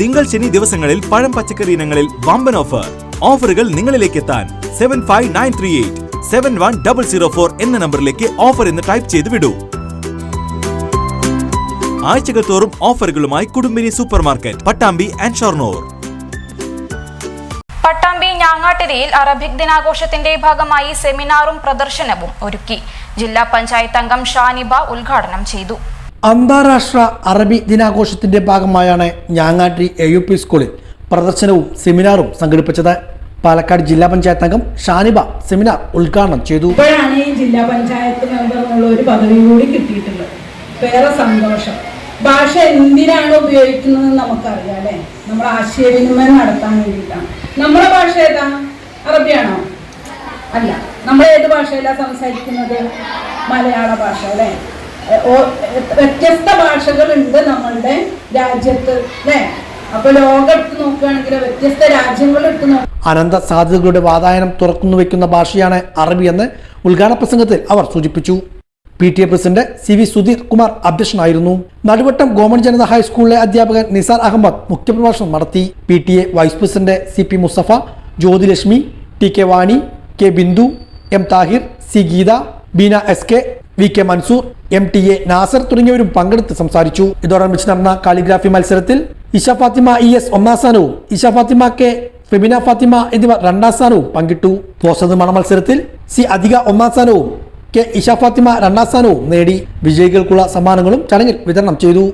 തിങ്കൾ ശനി ദിവസങ്ങളിൽ പഴം പച്ചക്കറി ഇനങ്ങളിൽ വമ്പൻ ഓഫർ ഓഫറുകൾ നിങ്ങളിലേക്ക് എത്താൻ seven five nine three eight seven one double zero four എന്ന നമ്പറിലേക്ക് ഓഫർ എന്ന് ടൈപ്പ് ചെയ്ത് വിടൂ. ആഴ്ചകൾ തോറും ഓഫറുകളുമായി Kudumbini super market Pattambi and Shoranur. Pattambi ഞാങ്ങാട്ടിരിയിൽ Arabic ദിനാഘോഷത്തിന്റെ ഭാഗമായി സെമിനാറും പ്രദർശനവും ഒരുക്കി. ജില്ലാ പഞ്ചായത്ത് അംഗം ഷാനിബ ഉദ്ഘാടനം ചെയ്തു. അന്താരാഷ്ട്ര അറബി ദിനാഘോഷത്തിന്റെ ഭാഗമായാണ് ഞാങ്ങാട്ടി എ യു പി സ്കൂളിൽ പ്രദർശനവും സെമിനാറും സംഘടിപ്പിച്ചത്. പാലക്കാട് ജില്ലാ പഞ്ചായത്ത് അംഗം ഷാനിബ സെമിനാർ ഉദ്ഘാടനം ചെയ്തു. ജില്ലാ പഞ്ചായത്ത് മെമ്പർ എന്നുള്ള ഒരു പദവി കൂടി കിട്ടിയിട്ടുണ്ട് വേറെ സന്തോഷം. ഭാഷ എന്തിനാണ് ഉപയോഗിക്കുന്നത് നമുക്കറിയാം അല്ലേ? നമ്മൾ ആശയവിനിമയം നടത്താൻ വേണ്ടിയിട്ടാണ്. നമ്മുടെ ഭാഷ ഏതാ? അറബിയാണോ? അല്ല. നമ്മൾ ഏത് ഭാഷയിലാണ് സംസാരിക്കുന്നത്? മലയാള ഭാഷ അല്ലേ? വ്യത്യസ്ത ഭാഷകളുണ്ട് നമ്മളുടെ രാജ്യത്ത് അല്ലേ അപ്പൊ ലോകം എടുത്ത് നോക്കുകയാണെങ്കിൽ വ്യത്യസ്ത രാജ്യങ്ങൾ എടുത്ത് നോക്കുക അനന്ത സാധ്യതകളുടെ വാതായനം തുറക്കുന്നു വയ്ക്കുന്ന ഭാഷയാണ് അറബി എന്ന് ഉദ്ഘാടന പ്രസംഗത്തിൽ അവർ സൂചിപ്പിച്ചു. P T A president C V Sudheer Kumar അധ്യക്ഷനായിരുന്നു. നടുവട്ടം ഗവൺമെന്റ് ജനത ഹൈസ്കൂളിലെ അധ്യാപകൻ നിസാർ അഹമ്മദ് മുഖ്യപ്രഭാഷണം നടത്തി. P T A vice president C P Mustafa Jyothilakshmi T K Vani K Bindu M Thahir C Geetha Beena S K V K Mansoor M T A Nasar തുടങ്ങിയവരും പങ്കെടുത്ത് സംസാരിച്ചു. ഇതോടനുബന്ധിച്ച് നടന്ന കാലിഗ്രാഫി മത്സരത്തിൽ ഇഷ ഫാത്തിമ ഇ എസ് ഒന്നാം സ്ഥാനവും Isha Fathima K Febina Fathima എന്നിവർ രണ്ടാം സ്ഥാനവും പങ്കിട്ടു. പോസ്റ്റർ നിർമ്മാണ മത്സരത്തിൽ സി അധിക ഒന്നാം സ്ഥാനവും കെ ഇഷ ഫാത്തിമ രണ്ടാം സ്ഥാനവും നേടി. വിജയികൾക്കുള്ള സമ്മാനങ്ങളും ചടങ്ങിൽ വിതരണം ചെയ്തു.